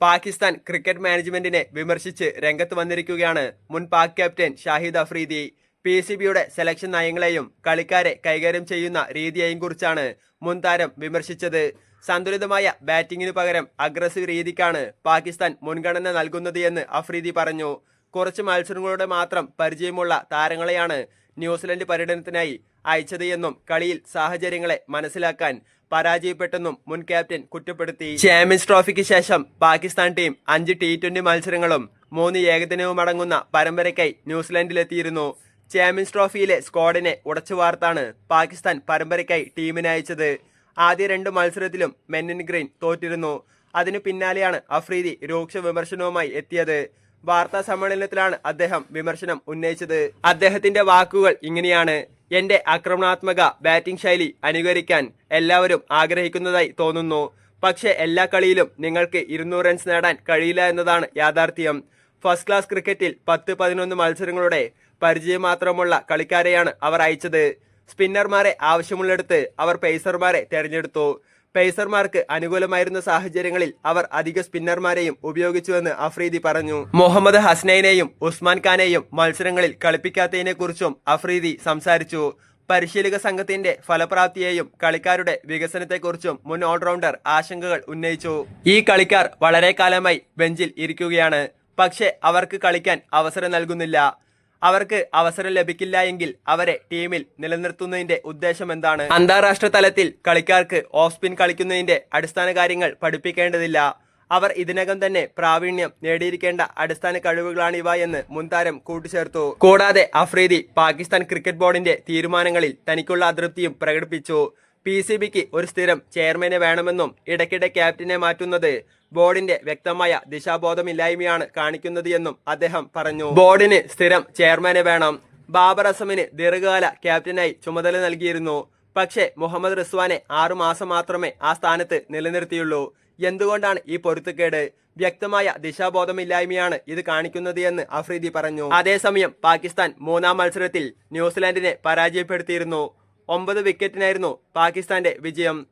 Pakistan cricket മാനേജ്മെന്റിനെ വിമർശിച്ച് രംഗത്ത് വന്നിരിക്കുകയാണ് മുൻ Pak captain Shahid Afridi. P C ബിയുടെ സെലക്ഷൻ നയങ്ങളെയും കളിക്കാരെ കൈകാര്യം ചെയ്യുന്ന രീതിയെയും കുറിച്ചാണ് മുൻ താരം വിമർശിച്ചത്. സന്തുലിതമായ ബാറ്റിംഗിനു പകരം അഗ്രസീവ് രീതിക്കാണ് പാകിസ്ഥാൻ മുൻഗണന നൽകുന്നത് എന്ന് അഫ്രീദി പറഞ്ഞു. കുറച്ച് മത്സരങ്ങളുടെ മാത്രം പരിചയമുള്ള താരങ്ങളെയാണ് ന്യൂസിലൻഡ് പര്യടനത്തിനായി അയച്ചത് എന്നും കളിയിൽ സാഹചര്യങ്ങളെ മനസ്സിലാക്കാൻ പരാജയപ്പെട്ടെന്നും മുൻ ക്യാപ്റ്റൻ കുറ്റപ്പെടുത്തി. ചാമ്പ്യൻസ് ട്രോഫിക്ക് ശേഷം പാകിസ്ഥാൻ ടീം അഞ്ച് ടി ട്വന്റി മത്സരങ്ങളും മൂന്ന് ഏകദിനവും അടങ്ങുന്ന പരമ്പരയ്ക്കായി ന്യൂസിലൻഡിലെത്തിയിരുന്നു. ചാമ്പ്യൻസ് ട്രോഫിയിലെ സ്ക്വാഡിനെ ഉടച്ചു വാർത്താണ് പാകിസ്ഥാൻ പരമ്പരയ്ക്കായി ടീമിനെ അയച്ചത്. ആദ്യ രണ്ട് മത്സരത്തിലും മെന്നിൻ ഗ്രീൻ തോറ്റിരുന്നു. അതിനു പിന്നാലെയാണ് അഫ്രീദി രൂക്ഷ വിമർശനവുമായി എത്തിയത്. വാർത്താ സമ്മേളനത്തിലാണ് അദ്ദേഹം വിമർശനം ഉന്നയിച്ചത്. അദ്ദേഹത്തിന്റെ വാക്കുകൾ ഇങ്ങനെയാണ്. എന്റെ ആക്രമണാത്മക ബാറ്റിംഗ് ശൈലി അനുകരിക്കാൻ എല്ലാവരും ആഗ്രഹിക്കുന്നതായി തോന്നുന്നു. പക്ഷേ എല്ലാ കളിയിലും നിങ്ങൾക്ക് ഇരുന്നൂറ് റൺസ് നേടാൻ കഴിയില്ല എന്നതാണ് യാഥാർത്ഥ്യം. ഫസ്റ്റ് ക്ലാസ് ക്രിക്കറ്റിൽ പത്ത് പതിനൊന്ന് മത്സരങ്ങളുടെ പരിചയം മാത്രമുള്ള കളിക്കാരെയാണ് അവർ അയച്ചത്. സ്പിന്നർമാരെ ആവശ്യമുള്ളിടത്ത് അവർ പേസർമാരെ തെരഞ്ഞെടുത്തു. പേസർമാർക്ക് അനുകൂലമായിരുന്ന സാഹചര്യങ്ങളിൽ അവർ അധിക സ്പിന്നർമാരെയും ഉപയോഗിച്ചുവെന്ന് അഫ്രീദി പറഞ്ഞു. മുഹമ്മദ് ഹസ്നൈനെയും ഉസ്മാൻ ഖാനെയും മത്സരങ്ങളിൽ കളിപ്പിക്കാത്തതിനെ കുറിച്ചും അഫ്രീദി സംസാരിച്ചു. പരിശീലക സംഘത്തിന്റെ ഫലപ്രാപ്തിയെയും കളിക്കാരുടെ വികസനത്തെക്കുറിച്ചും മുൻ ഓൾറൗണ്ടർ ആശങ്കകൾ ഉന്നയിച്ചു. ഈ കളിക്കാർ വളരെ കാലമായി ബെഞ്ചിൽ ഇരിക്കുകയാണ്. പക്ഷേ അവർക്ക് കളിക്കാൻ അവസരം നൽകുന്നില്ല. അവർക്ക് അവസരം ലഭിക്കില്ല എങ്കിൽ അവരെ ടീമിൽ നിലനിർത്തുന്നതിന്റെ ഉദ്ദേശം എന്താണ്? അന്താരാഷ്ട്ര തലത്തിൽ കളിക്കാർക്ക് ഓഫ് സ്പിൻ കളിക്കുന്നതിന്റെ അടിസ്ഥാന കാര്യങ്ങൾ പഠിപ്പിക്കേണ്ടതില്ല. അവർ ഇതിനകം തന്നെ പ്രാവീണ്യം നേടിയിരിക്കേണ്ട അടിസ്ഥാന കഴിവുകളാണിവ എന്ന് മുൻതാരം കൂട്ടിച്ചേർത്തു. കൂടാതെ അഫ്രീദി പാകിസ്ഥാൻ ക്രിക്കറ്റ് ബോർഡിന്റെ തീരുമാനങ്ങളിൽ തനിക്കുള്ള അതൃപ്തിയും പ്രകടിപ്പിച്ചു. പി സി ബിക്ക് ഒരു സ്ഥിരം ചെയർമാനെ വേണമെന്നും ഇടയ്ക്കിടെ ക്യാപ്റ്റനെ മാറ്റുന്നത് ബോർഡിന്റെ വ്യക്തമായ ദിശാബോധമില്ലായ്മയാണ് കാണിക്കുന്നത് എന്നും അദ്ദേഹം പറഞ്ഞു. ബോർഡിന് സ്ഥിരം ചെയർമാനെ വേണം. ബാബർ അസമിന് ദീർഘകാല ക്യാപ്റ്റനായി ചുമതല നൽകിയിരുന്നു. പക്ഷേ മുഹമ്മദ് റിസ്വാനെ ആറുമാസം മാത്രമേ ആ സ്ഥാനത്ത് നിലനിർത്തിയുള്ളൂ. എന്തുകൊണ്ടാണ് ഈ പൊരുത്തക്കേട്? വ്യക്തമായ ദിശാബോധമില്ലായ്മയാണ് ഇത് കാണിക്കുന്നത് എന്ന് അഫ്രീദി പറഞ്ഞു. അതേസമയം പാകിസ്ഥാൻ മൂന്നാം മത്സരത്തിൽ ന്യൂസിലാൻഡിനെ പരാജയപ്പെടുത്തിയിരുന്നു. ഒമ്പത് വിക്കറ്റിനായിരുന്നു പാകിസ്ഥാന്റെ വിജയം.